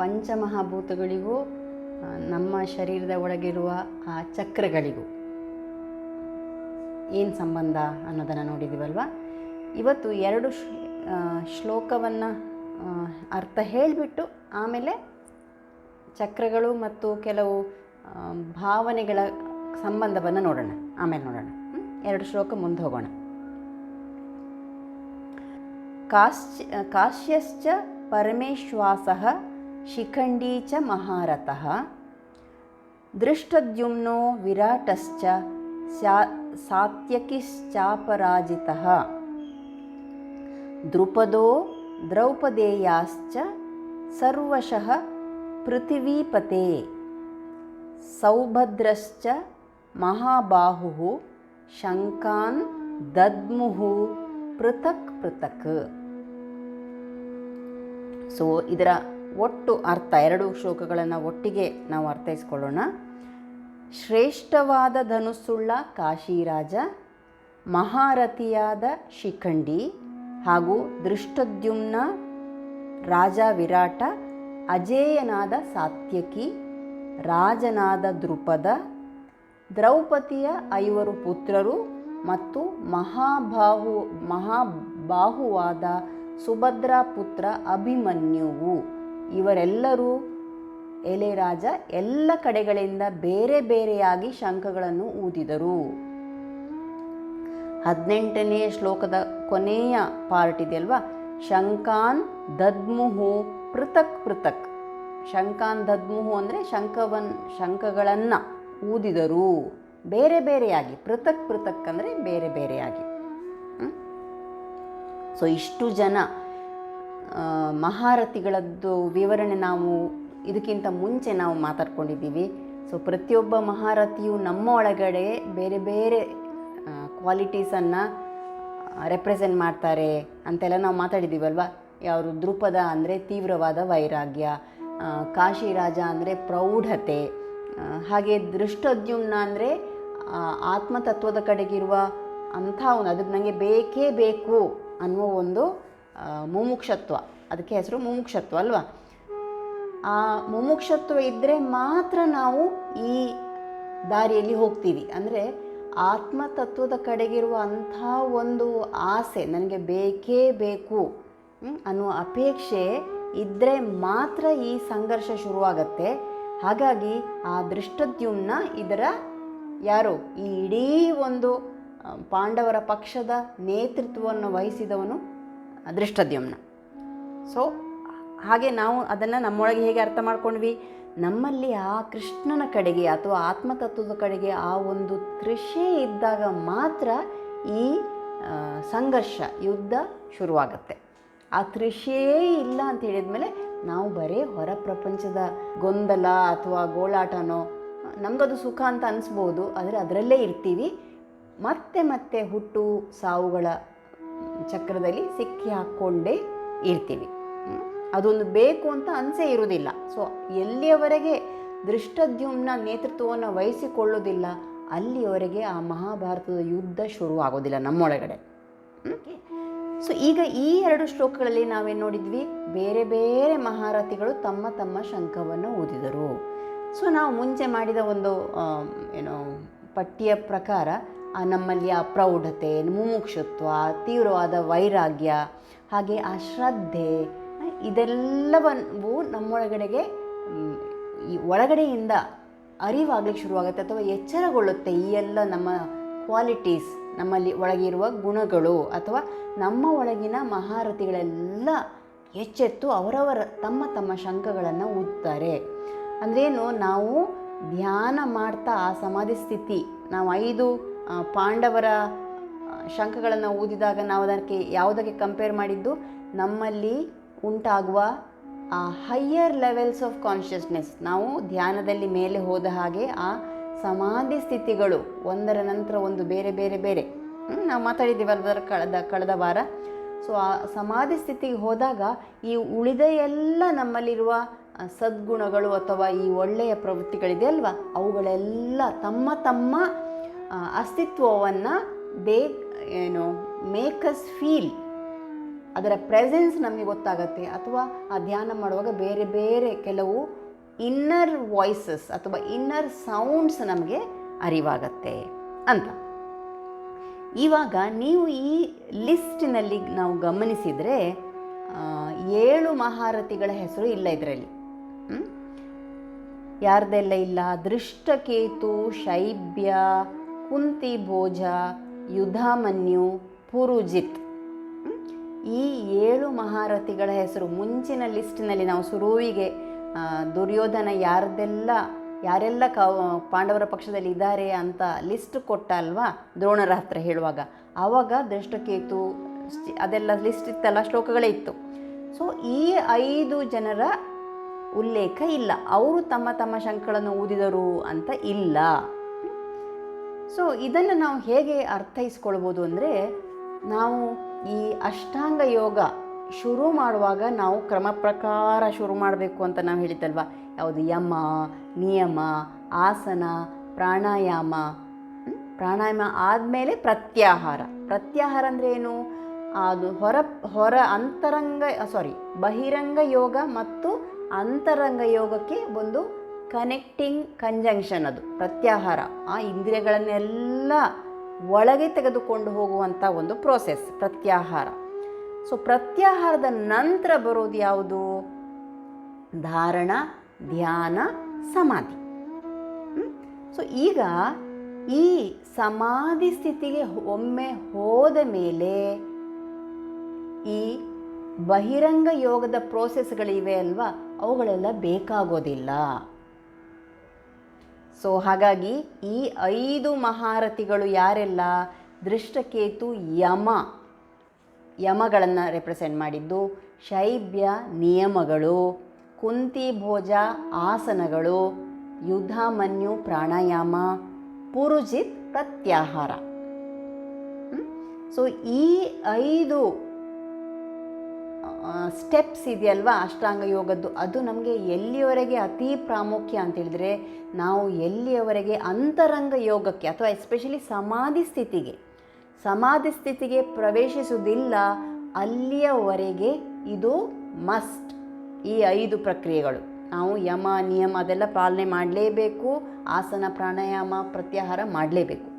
ಪಂಚಮಹಾಭೂತಗಳಿಗೂ ನಮ್ಮ ಶರೀರದ ಒಳಗಿರುವ ಆ ಚಕ್ರಗಳಿಗೂ. ಏನು ಸಂಬಂಧ ಅನ್ನೋದನ್ನು ನೋಡಿದ್ದೀವಲ್ವ ಇವತ್ತು ಎರಡು ಶ್ಲೋಕವನ್ನು ಅರ್ಥ ಹೇಳಿಬಿಟ್ಟು ಆಮೇಲೆ ಚಕ್ರಗಳು ಮತ್ತು ಕೆಲವು ಭಾವನೆಗಳ ಸಂಬಂಧವನ್ನು ನೋಡೋಣ. ಆಮೇಲೆ ನೋಡೋಣ? ಎರಡು ಶ್ಲೋಕ ಮುಂದೆ ಹೋಗೋಣ. ಕಾಶ್ಯ ಕಾಶ್ಯಶ್ಚ ಪರಮೇಶ್ವಾಸಃ ಶಿಖಂಡೀ ಚ ಮಹಾರಥಃ. ದೃಷ್ಟದ್ಯುಮ್ನೋ ವಿರಾಟಶ್ಚ ಸ್ಯಾ, ಸಾತ್ಯಕಿಶ್ಚಾಪರಾಜಿತಃ. ದೃಪದೋ ದ್ರೌಪದೇಯಾಶ್ಚ ಸರ್ವಶಃ ಪೃಥಿವೀಪತೆ. ಸೌಭದ್ರಶ್ಚ ಮಹಾಬಾಹು ಶಂಕಾನ್ ದದ್ಮುಹು ಪೃಥಕ್ ಪೃಥಕ್. ಸೊ ಇದರ ಒಟ್ಟು ಅರ್ಥ, ಎರಡು ಶ್ಲೋಕಗಳನ್ನು ಒಟ್ಟಿಗೆ ನಾವು ಅರ್ಥೈಸ್ಕೊಳ್ಳೋಣ. ಶ್ರೇಷ್ಠವಾದ ಧನುಸ್ಸುಳ್ಳ ಕಾಶಿರಾಜ, ಮಹಾರಥಿಯಾದ ಶಿಖಂಡಿ ಹಾಗೂ ದೃಷ್ಟದ್ಯುಮ್ನ ರಾಜ ವಿರಾಟ, ಅಜೇಯನಾದ ಸಾತ್ಯಕಿ, ರಾಜನಾದ ದೃಪದ ದ್ರೌಪದಿಯ ಐವರು ಪುತ್ರರು ಮತ್ತು ಮಹಾಬಾಹು, ಮಹಾಬಾಹುವಾದ ಸುಭದ್ರ ಪುತ್ರ ಅಭಿಮನ್ಯುವು. ಇವರೆಲ್ಲರೂ ಎಲೆ ರಾಜ ಎಲ್ಲ ಕಡೆಗಳಿಂದ ಬೇರೆ ಬೇರೆಯಾಗಿ ಶಂಖಗಳನ್ನು ಊದಿದರು. ಹದಿನೆಂಟನೆಯ ಶ್ಲೋಕದ ಕೊನೆಯ ಪಾರ್ಟ್ ಇದೆಯಲ್ವಾ? ಶಂಕಾನ್ ದದ್ಮುಹು ಪೃಥಕ್ ಪೃಥಕ್. ಶಂಕಾನ್ ದದ್ಮುಹು ಅಂದರೆ ಶಂಖವನ್ ಶಂಖಗಳನ್ನು ಊದಿದರು. ಬೇರೆ ಬೇರೆಯಾಗಿ, ಪೃಥಕ್ ಪೃಥಕ್ ಅಂದರೆ ಬೇರೆ ಬೇರೆಯಾಗಿ. ಸೊ ಇಷ್ಟು ಜನ ಮಹಾರಥಿಗಳದ್ದು ವಿವರಣೆ ನಾವು ಇದಕ್ಕಿಂತ ಮುಂಚೆ ನಾವು ಮಾತಾಡ್ಕೊಂಡಿದ್ದೀವಿ. ಸೊ ಪ್ರತಿಯೊಬ್ಬ ಮಹಾರಥಿಯು ನಮ್ಮ ಒಳಗಡೆ ಬೇರೆ ಬೇರೆ ಕ್ವಾಲಿಟೀಸನ್ನು ರೆಪ್ರೆಸೆಂಟ್ ಮಾಡ್ತಾರೆ ಅಂತೆಲ್ಲ ನಾವು ಮಾತಾಡಿದ್ದೀವಲ್ವ? ಯಾರು ದೃಪದ ಅಂದರೆ ತೀವ್ರವಾದ ವೈರಾಗ್ಯ ಕಾಶಿ ಕಾಶಿರಾಜ ಅಂದರೆ ಪ್ರೌಢತೆ ಹಾಗೆ ದೃಷ್ಟದ್ಯುಮ್ನ ಅಂದರೆ ಆತ್ಮತತ್ವದ ಕಡೆಗಿರುವ ಅಂಥ ಒಂದು, ಅದಕ್ಕೆ ನನಗೆ ಬೇಕೇ ಬೇಕು ಅನ್ನುವ ಒಂದು ಮುಮುಕ್ಷತ್ವ. ಅದಕ್ಕೆ ಹೆಸರು ಮುಮುಕ್ಷತ್ವ ಅಲ್ವಾ? ಆ ಮುಮುಕ್ಷತ್ವ ಇದ್ದರೆ ಮಾತ್ರ ನಾವು ಈ ದಾರಿಯಲ್ಲಿ ಹೋಗ್ತೀವಿ. ಅಂದರೆ ಆತ್ಮತತ್ವದ ಕಡೆಗಿರುವ ಅಂಥ ಒಂದು ಆಸೆ ನನಗೆ ಬೇಕೇ ಬೇಕು ಅನ್ನುವ ಅಪೇಕ್ಷೆ ಇದ್ದರೆ ಮಾತ್ರ ಈ ಸಂಘರ್ಷ ಶುರುವಾಗತ್ತೆ. ಹಾಗಾಗಿ ಆ ದೃಷ್ಟದ್ಯುಮ್ನ ಇದರ ಯಾರು, ಈ ಇಡೀ ಒಂದು ಪಾಂಡವರ ಪಕ್ಷದ ನೇತೃತ್ವವನ್ನು ವಹಿಸಿದವನು ದೃಷ್ಟದ್ಯುಮ್ನ. ಸೊ ಹಾಗೆ ನಾವು ಅದನ್ನು ನಮ್ಮೊಳಗೆ ಹೇಗೆ ಅರ್ಥ ಮಾಡ್ಕೊಂಡ್ವಿ? ನಮ್ಮಲ್ಲಿ ಆ ಕೃಷ್ಣನ ಕಡೆಗೆ ಅಥವಾ ಆತ್ಮತತ್ವದ ಕಡೆಗೆ ಆ ಒಂದು ತೃಷೆ ಇದ್ದಾಗ ಮಾತ್ರ ಈ ಸಂಘರ್ಷ, ಯುದ್ಧ ಶುರುವಾಗುತ್ತೆ. ಆ ತೃಷೆಯೇ ಇಲ್ಲ ಅಂತ ಹೇಳಿದ ಮೇಲೆ ನಾವು ಬರೀ ಹೊರ ಪ್ರಪಂಚದ ಗೊಂದಲ ಅಥವಾ ಗೋಳಾಟನೋ, ನಮಗದು ಸುಖ ಅಂತ ಅನಿಸ್ಬೋದು, ಆದರೆ ಅದರಲ್ಲೇ ಇರ್ತೀವಿ. ಮತ್ತೆ ಮತ್ತೆ ಹುಟ್ಟು ಸಾವುಗಳ ಚಕ್ರದಲ್ಲಿ ಸಿಕ್ಕಿ ಹಾಕ್ಕೊಂಡೇ ಇರ್ತೀವಿ. ಅದೊಂದು ಬೇಕು ಅಂತ ಅನಿಸೇ ಇರುವುದಿಲ್ಲ. ಸೊ ಎಲ್ಲಿಯವರೆಗೆ ದೃಷ್ಟದ್ಯುಮ್ನ ನೇತೃತ್ವವನ್ನು ವಹಿಸಿಕೊಳ್ಳೋದಿಲ್ಲ ಅಲ್ಲಿಯವರೆಗೆ ಆ ಮಹಾಭಾರತದ ಯುದ್ಧ ಶುರುವಾಗೋದಿಲ್ಲ ನಮ್ಮೊಳಗಡೆ. ಸೊ ಈಗ ಈ ಎರಡು ಶ್ಲೋಕಗಳಲ್ಲಿ ನಾವೇನು ನೋಡಿದ್ವಿ? ಬೇರೆ ಬೇರೆ ಮಹಾರಥಿಗಳು ತಮ್ಮ ತಮ್ಮ ಶಂಖವನ್ನು ಊದಿದರು. ಸೊ ನಾವು ಮುಂಚೆ ಮಾಡಿದ ಒಂದು ಏನೋ ಪಟ್ಟಿಯ ಪ್ರಕಾರ ನಮ್ಮಲ್ಲಿ ಆ ಪ್ರೌಢತೆ, ಮುಮುಕ್ಷತ್ವ, ತೀವ್ರವಾದ ವೈರಾಗ್ಯ, ಹಾಗೆ ಆ ಶ್ರದ್ಧೆ ನಮ್ಮೊಳಗಡೆಗೆ ಈ ಒಳಗಡೆಯಿಂದ ಅರಿವಾಗಲಿಕ್ಕೆ ಶುರುವಾಗುತ್ತೆ ಅಥವಾ ಎಚ್ಚರಗೊಳ್ಳುತ್ತೆ ಈ ಎಲ್ಲ ನಮ್ಮ ಕ್ವಾಲಿಟೀಸ್ ನಮ್ಮಲ್ಲಿ ಒಳಗಿರುವ ಗುಣಗಳು ಅಥವಾ ನಮ್ಮ ಒಳಗಿನ ಮಹಾರಥಿಗಳೆಲ್ಲ ಎಚ್ಚೆತ್ತು ಅವರವರ ತಮ್ಮ ತಮ್ಮ ಶಂಕಗಳನ್ನು ಊದ್ತಾರೆ ಅಂದ್ರೇನು? ನಾವು ಧ್ಯಾನ ಮಾಡ್ತಾ ಆ ಸಮಾಧಿ ಸ್ಥಿತಿ, ನಾವು ಐದು ಪಾಂಡವರ ಶಂಖಗಳನ್ನು ಊದಿದಾಗ ನಾವು ಅದಕ್ಕೆ ಯಾವುದಕ್ಕೆ ಕಂಪೇರ್ ಮಾಡಿದ್ದು? ನಮ್ಮಲ್ಲಿ ಉಂಟಾಗುವ, ಆ ಹೈಯರ್ ಲೆವೆಲ್ಸ್ ಆಫ್ ಕಾನ್ಷಿಯಸ್ನೆಸ್ ನಾವು ಧ್ಯಾನದಲ್ಲಿ ಮೇಲೆ ಹೋದ ಹಾಗೆ ಆ ಸಮಾಧಿ ಸ್ಥಿತಿಗಳು, ಒಂದರ ನಂತರ ಒಂದು ಬೇರೆ ಬೇರೆ ಬೇರೆ. ನಾವು ಮಾತಾಡಿದ್ದೀವಲ್ಲ ಕಳೆದ ಕಳೆದ ವಾರ? ಸೊ ಆ ಸಮಾಧಿ ಸ್ಥಿತಿಗೆ ಹೋದಾಗ ಈ ಉಳಿದ ಎಲ್ಲ ನಮ್ಮಲ್ಲಿರುವ ಸದ್ಗುಣಗಳು ಅಥವಾ ಈ ಒಳ್ಳೆಯ ಪ್ರವೃತ್ತಿಗಳಿದೆ ಅಲ್ವಾ? ಅವುಗಳೆಲ್ಲ ತಮ್ಮ ತಮ್ಮ ಅಸ್ತಿತ್ವವನ್ನು ದೇ, ಏನು ಮೇಕಸ್ ಫೀಲ್ ಅದರ ಪ್ರೆಸೆನ್ಸ್ ನಮಗೆ ಗೊತ್ತಾಗತ್ತೆ. ಅಥವಾ ಆ ಧ್ಯಾನ ಮಾಡುವಾಗ ಬೇರೆ ಬೇರೆ ಕೆಲವು ಇನ್ನರ್ ವಾಯ್ಸಸ್ ಅಥವಾ ಇನ್ನರ್ ಸೌಂಡ್ಸ್ ನಮಗೆ ಅರಿವಾಗತ್ತೆ ಅಂತ. ಇವಾಗ ನೀವು ಈ ಲಿಸ್ಟಿನಲ್ಲಿ ನಾವು ಗಮನಿಸಿದರೆ ಏಳು ಮಹಾರಥಿಗಳ ಹೆಸರು ಇಲ್ಲ ಇದರಲ್ಲಿ. ಯಾರ್ದೆಲ್ಲ ಇಲ್ಲ? ದೃಷ್ಟಕೇತು, ಶೈಬ್ಯ ಕುಂತಿ ಭೋಜ ಯುಧಾಮನ್ಯು ಪುರುಜಿತ್. ಈ ಏಳು ಮಹಾರಥಿಗಳ ಹೆಸರು ಮುಂಚಿನ ಲಿಸ್ಟ್ನಲ್ಲಿ ನಾವು ಸುರುವಿಗೆ ದುರ್ಯೋಧನ ಯಾರ್ದೆಲ್ಲ, ಯಾರೆಲ್ಲ ಕ, ಪಾಂಡವರ ಪಕ್ಷದಲ್ಲಿ ಇದ್ದಾರೆ ಅಂತ ಲಿಸ್ಟ್ ಕೊಟ್ಟ ಅಲ್ವಾ? ದ್ರೋಣರ ಹತ್ರ ಹೇಳುವಾಗ. ಆವಾಗ ದೃಷ್ಟಕೇತು ಅದೆಲ್ಲ ಲಿಸ್ಟ್ ಇತ್ತಲ್ಲ, ಶ್ಲೋಕಗಳೇ ಇತ್ತು. ಸೊ ಈ ಐದು ಜನರ ಉಲ್ಲೇಖ ಇಲ್ಲ. ಅವರು ತಮ್ಮ ತಮ್ಮ ಶಂಕಗಳನ್ನು ಊದಿದರು ಅಂತ ಇಲ್ಲ. ಸೊ ಇದನ್ನು ನಾವು ಹೇಗೆ ಅರ್ಥೈಸ್ಕೊಳ್ಬೋದು ಅಂದರೆ, ನಾವು ಈ ಅಷ್ಟಾಂಗ ಯೋಗ ಶುರು ಮಾಡುವಾಗ ನಾವು ಕ್ರಮ ಪ್ರಕಾರ ಶುರು ಮಾಡಬೇಕು ಅಂತ ನಾವು ಹೇಳಿದ್ದಲ್ವ? ಯಾವುದು ಯಮ, ನಿಯಮ, ಆಸನ, ಪ್ರಾಣಾಯಾಮ ಪ್ರಾಣಾಯಾಮ ಆದಮೇಲೆ ಪ್ರತ್ಯಾಹಾರ. ಪ್ರತ್ಯಾಹಾರ ಅಂದರೆ ಏನು? ಅದು ಹೊರ ಹೊರ ಅಂತರಂಗ ಸಾರಿ ಬಹಿರಂಗ ಯೋಗ ಮತ್ತು ಅಂತರಂಗ ಯೋಗಕ್ಕೆ ಒಂದು ಕನೆಕ್ಟಿಂಗ್ ಕಂಜಂಕ್ಷನ್ ಅದು, ಪ್ರತ್ಯಾಹಾರ. ಆ ಇಂದ್ರಿಯಗಳನ್ನೆಲ್ಲ ಒಳಗೆ ತೆಗೆದುಕೊಂಡು ಹೋಗುವಂಥ ಒಂದು ಪ್ರೋಸೆಸ್ ಪ್ರತ್ಯಾಹಾರ. ಸೊ ಪ್ರತ್ಯಾಹಾರದ ನಂತರ ಬರೋದು ಯಾವುದು? ಧಾರಣ, ಧ್ಯಾನ, ಸಮಾಧಿ. ಸೊ ಈಗ ಈ ಸಮಾಧಿ ಸ್ಥಿತಿಗೆ ಒಮ್ಮೆ ಹೋದ ಮೇಲೆ ಈ ಬಹಿರಂಗ ಯೋಗದ ಪ್ರೋಸೆಸ್ಗಳಿವೆ ಅಲ್ವಾ? ಅವುಗಳೆಲ್ಲ ಬೇಕಾಗೋದಿಲ್ಲ. ಸೊ ಹಾಗಾಗಿ ಈ ಐದು ಮಹಾರಥಿಗಳು ಯಾರೆಲ್ಲ ದೃಷ್ಟಕೇತು ಯಮ, ಯಮಗಳನ್ನು ರೆಪ್ರೆಸೆಂಟ್ ಮಾಡಿದ್ದು? ಶೈಬ್ಯ ನಿಯಮಗಳು, ಕುಂತಿ ಭೋಜ ಆಸನಗಳು ಯುದ್ಧಾಮನ್ಯು ಪ್ರಾಣಾಯಾಮ, ಪುರುಜಿತ್ ಪ್ರತ್ಯಾಹಾರ. ಸೊ ಈ ಐದು ಸ್ಟೆಪ್ಸ್ ಇದೆಯಲ್ವಾ? ಅಷ್ಟಾಂಗ ಯೋಗದ್ದು. ಅದು ನಮಗೆ ಎಲ್ಲಿಯವರೆಗೆ ಅತಿ ಪ್ರಾಮುಖ್ಯ ಅಂತ ಹೇಳಿದರೆ, ನಾವು ಎಲ್ಲಿಯವರೆಗೆ ಅಂತರಂಗ ಯೋಗಕ್ಕೆ, ಅಥವಾ ಎಸ್ಪೆಷಲಿ ಸಮಾಧಿ ಸ್ಥಿತಿಗೆ ಸಮಾಧಿ ಸ್ಥಿತಿಗೆ ಪ್ರವೇಶಿಸುವುದಿಲ್ಲ, ಅಲ್ಲಿಯವರೆಗೆ ಇದು ಮಸ್ಟ್ ಈ ಐದು ಪ್ರಕ್ರಿಯೆಗಳು. ನಾವು ಯಮ, ನಿಯಮ ಅದೆಲ್ಲ ಪಾಲನೆ ಮಾಡಲೇಬೇಕು, ಆಸನ, ಪ್ರಾಣಾಯಾಮ, ಪ್ರತ್ಯಾಹಾರ ಮಾಡಲೇಬೇಕು.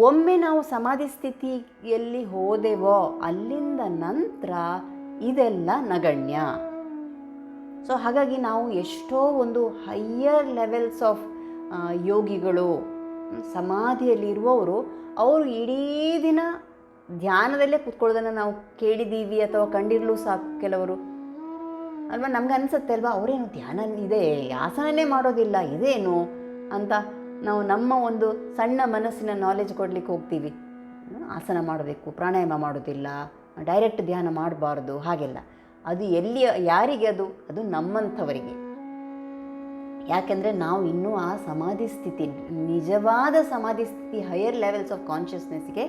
ಒಮ್ಮೆ ನಾವು ಸಮಾಧಿ ಸ್ಥಿತಿಯಲ್ಲಿ ಹೋದೆವೋ, ಅಲ್ಲಿಂದ ನಂತರ ಇದೆಲ್ಲ ನಗಣ್ಯ. ಸೊ ಹಾಗಾಗಿ ನಾವು ಎಷ್ಟೋ ಒಂದು ಹೈಯರ್ ಲೆವೆಲ್ಸ್ ಆಫ್ ಯೋಗಿಗಳು ಸಮಾಧಿಯಲ್ಲಿರುವವರು ಅವರು ಇಡೀ ದಿನ ಧ್ಯಾನದಲ್ಲೇ ಕೂತ್ಕೊಳ್ಳೋದನ್ನು ನಾವು ಕೇಳಿದ್ದೀವಿ ಅಥವಾ ಕಂಡಿರಲು ಸಾಕು ಕೆಲವರು. ಅಲ್ವಾ? ನಮ್ಗೆ ಅನಿಸುತ್ತೆ, ಅಲ್ವಾ, ಅವರೇನು ಧ್ಯಾನ ಇದೆ, ಆಸನನೇ ಮಾಡೋದಿಲ್ಲ, ಇದೇನು? ಅಂತ ನಾವು ನಮ್ಮ ಒಂದು ಸಣ್ಣ ಮನಸ್ಸಿನ ನಾಲೆಜ್ ಕೊಡಲಿಕ್ಕೆ ಹೋಗ್ತೀವಿ. ಆಸನ ಮಾಡಬೇಕು, ಪ್ರಾಣಾಯಾಮ ಮಾಡೋದಿಲ್ಲ ಡೈರೆಕ್ಟ್ ಧ್ಯಾನ ಮಾಡಬಾರ್ದು, ಹಾಗೆಲ್ಲ. ಅದು ಎಲ್ಲಿ ಯಾರಿಗೆ ಅದು? ಅದು ನಮ್ಮಂಥವರಿಗೆ. ಯಾಕೆಂದರೆ ನಾವು ಇನ್ನೂ ಆ ಸಮಾಧಿ ಸ್ಥಿತಿ, ನಿಜವಾದ ಸಮಾಧಿ ಸ್ಥಿತಿ ಹೈಯರ್ ಲೆವೆಲ್ಸ್ ಆಫ್ ಕಾನ್ಷಿಯಸ್ನೆಸ್ಗೆ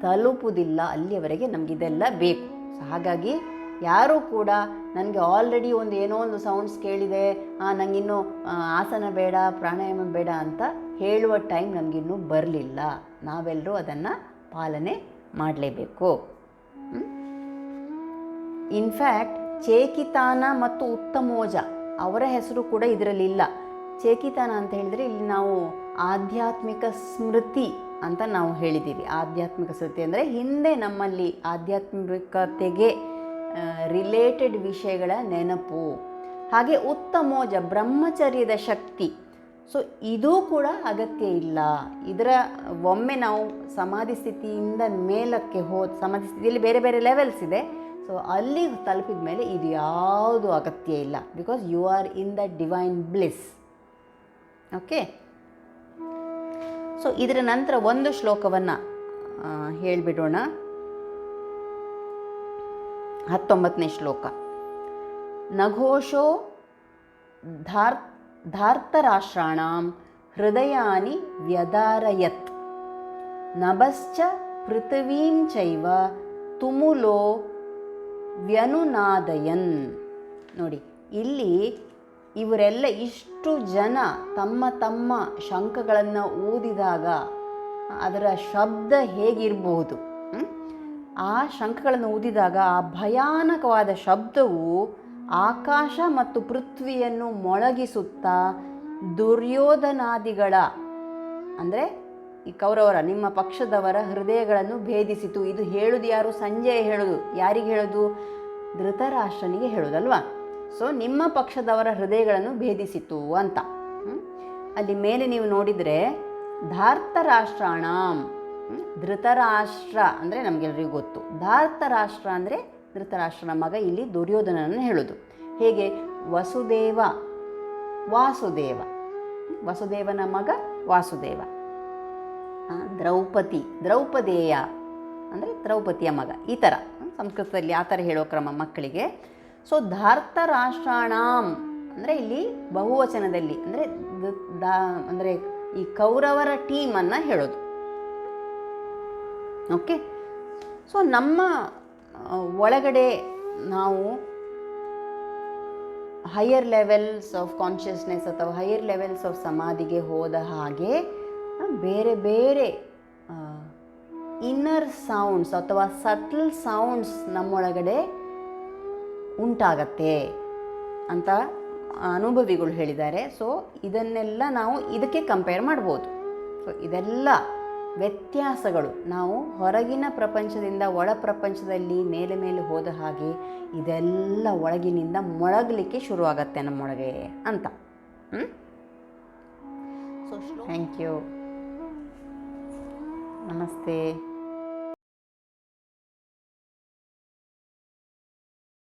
ತಲುಪುವುದಿಲ್ಲ, ಅಲ್ಲಿಯವರೆಗೆ ನಮಗಿದೆಲ್ಲ ಬೇಕು. ಸೊ ಹಾಗಾಗಿ ಯಾರೂ ಕೂಡ ನನಗೆ ಆಲ್ರೆಡಿ ಒಂದು ಏನೋ ಒಂದು ಸೌಂಡ್ಸ್ ಕೇಳಿದೆ ನನಗಿನ್ನೂ ಆಸನ ಬೇಡ, ಪ್ರಾಣಾಯಾಮ ಬೇಡ ಅಂತ ಹೇಳುವ ಟೈಮ್ ನಮಗಿನ್ನೂ ಬರಲಿಲ್ಲ. ನಾವೆಲ್ಲರೂ ಅದನ್ನು ಪಾಲನೆ ಮಾಡಲೇಬೇಕು. ಇನ್ಫ್ಯಾಕ್ಟ್ ಚೇಕಿತಾನ ಮತ್ತು ಉತ್ತಮೋಜ ಅವರ ಹೆಸರು ಕೂಡ ಇದರಲ್ಲಿ ಇಲ್ಲ ಚೇಕಿತಾನ ಅಂತ ಹೇಳಿದರೆ ಇಲ್ಲಿ ನಾವು ಆಧ್ಯಾತ್ಮಿಕ ಸ್ಮೃತಿ ಅಂತ ನಾವು ಹೇಳಿದ್ದೀವಿ. ಆಧ್ಯಾತ್ಮಿಕ ಸ್ಮೃತಿ ಅಂದರೆ ಹಿಂದೆ ನಮ್ಮಲ್ಲಿ ಆಧ್ಯಾತ್ಮಿಕತೆಗೆ ರಿಲೇಟೆಡ್ ವಿಷಯಗಳ ನೆನಪು. ಹಾಗೆ ಉತ್ತಮೋಜ ಬ್ರಹ್ಮಚರ್ಯದ ಶಕ್ತಿ. ಸೊ ಇದೂ ಕೂಡ ಅಗತ್ಯ ಇಲ್ಲ. ಇದರ ಒಮ್ಮೆ ನಾವು ಸಮಾಧಿ ಸ್ಥಿತಿಯಿಂದ ಮೇಲಕ್ಕೆ ಹೋದ ಸಮಾಧಿ ಸ್ಥಿತಿಯಲ್ಲಿ ಬೇರೆ ಬೇರೆ ಲೆವೆಲ್ಸ್ ಇದೆ. ಸೊ ಅಲ್ಲಿ ತಲುಪಿದ ಮೇಲೆ ಇದು ಯಾವುದು ಅಗತ್ಯ ಇಲ್ಲ. Because you are in the divine bliss okay so ಇದರ ನಂತರ ಒಂದು ಶ್ಲೋಕವನ್ನು ಹೇಳಿಬಿಡೋಣ. ಹತ್ತೊಂಬತ್ತನೇ ಶ್ಲೋಕ. ನಘೋಷೋ ಧಾರ್, ಧಾರ್ತರಾಷ್ಟ್ರಾಣಂ ಹೃದಯಾನಿ ವ್ಯದಾರಯತ್ ನಭಶ್ಚ ಪೃಥ್ವೀಂ ಚೈವ ತುಮುಲೋ ವ್ಯನುನಾದಯನ್. ನೋಡಿ, ಇಲ್ಲಿ ಇವರೆಲ್ಲ ಇಷ್ಟು ಜನ ತಮ್ಮ ತಮ್ಮ ಶಂಖಗಳನ್ನು ಊದಿದಾಗ ಅದರ ಶಬ್ದ ಹೇಗಿರಬಹುದು? ಆ ಶಂಖಗಳನ್ನು ಊದಿದಾಗ ಆ ಭಯಾನಕವಾದ ಶಬ್ದವು ಆಕಾಶ ಮತ್ತು ಪೃಥ್ವಿಯನ್ನು ಮೊಳಗಿಸುತ್ತಾ ದುರ್ಯೋಧನಾದಿಗಳ, ಅಂದರೆ ಈ ಕೌರವರ, ನಿಮ್ಮ ಪಕ್ಷದವರ ಹೃದಯಗಳನ್ನು ಭೇದಿಸಿತು. ಇದು ಹೇಳುದು ಯಾರು? ಸಂಜಯ ಹೇಳುದು. ಯಾರಿಗೆ ಹೇಳೋದು? ಧೃತರಾಷ್ಟ್ರನಿಗೆ ಹೇಳೋದಲ್ವಾ? ಸೊ ನಿಮ್ಮ ಪಕ್ಷದವರ ಹೃದಯಗಳನ್ನು ಭೇದಿಸಿತು ಅಂತ. ಅಲ್ಲಿ ಮೇಲೆ ನೀವು ನೋಡಿದರೆ, ಧಾರ್ತರಾಷ್ಟ್ರಾಣಾಂ. ಧೃತರಾಷ್ಟ್ರ ಅಂದರೆ ನಮಗೆಲ್ಲರಿಗೂ ಗೊತ್ತು. ಧಾರ್ತರಾಷ್ಟ್ರ ಅಂದರೆ ಧೃತರಾಷ್ಟ್ರನ ಮಗ ಇಲ್ಲಿ ದುರ್ಯೋಧನನನ್ನು ಹೇಳೋದು. ಹೇಗೆ? ವಸುದೇವ. ವಾಸುದೇವ. ವಸುದೇವನ ಮಗ ವಾಸುದೇವ. ದ್ರೌಪದಿ, ದ್ರೌಪದೇಯ, ಅಂದರೆ ದ್ರೌಪದಿಯ ಮಗ, ಈ ಥರ ಸಂಸ್ಕೃತದಲ್ಲಿ ಆ ಥರ ಹೇಳೋ ಕ್ರಮ ಮಕ್ಕಳಿಗೆ. ಸೊ ಧಾರ್ತ ರಾಷ್ಟ್ರಾಣಾಮ್ ಅಂದರೆ ಇಲ್ಲಿ ಬಹುವಚನದಲ್ಲಿ, ಅಂದರೆ ಅಂದರೆ ಈ ಕೌರವರ ಟೀಮನ್ನು ಹೇಳೋದು. ಓಕೆ ಸೊ ನಮ್ಮ ಒಳಗಡೆ ನಾವು ಹೈಯರ್ ಲೆವೆಲ್ಸ್ ಆಫ್ ಕಾನ್ಷಿಯಸ್ನೆಸ್ ಅಥವಾ ಹೈಯರ್ ಲೆವೆಲ್ಸ್ ಆಫ್ ಸಮಾಧಿಗೆ ಹೋದ ಹಾಗೆ ಬೇರೆ ಬೇರೆ ಇನ್ನರ್ ಸೌಂಡ್ಸ್ ಅಥವಾ ಸಟ್ಲ್ ಸೌಂಡ್ಸ್ ನಮ್ಮೊಳಗಡೆ ಉಂಟಾಗತ್ತೆ ಅಂತ ಅನುಭವಿಗಳು ಹೇಳಿದ್ದಾರೆ. ಸೊ ಇದನ್ನೆಲ್ಲ ನಾವು ಇದಕ್ಕೆ ಕಂಪೇರ್ ಮಾಡ್ಬೋದು. ಸೊ ಇದೆಲ್ಲ ವ್ಯತ್ಯಾಸಗಳು. ನಾವು ಹೊರಗಿನ ಪ್ರಪಂಚದಿಂದ ಒಳ ಪ್ರಪಂಚದಲ್ಲಿ ಮೇಲೆ ಮೇಲೆ ಹೋದ ಹಾಗೆ ಇದೆಲ್ಲ ಒಳಗಿನಿಂದ ಮೊಳಗಲಿಕ್ಕೆ ಶುರುವಾಗತ್ತೆ ನಮ್ಮೊಳಗೆ ಅಂತ. So thank you Namaste.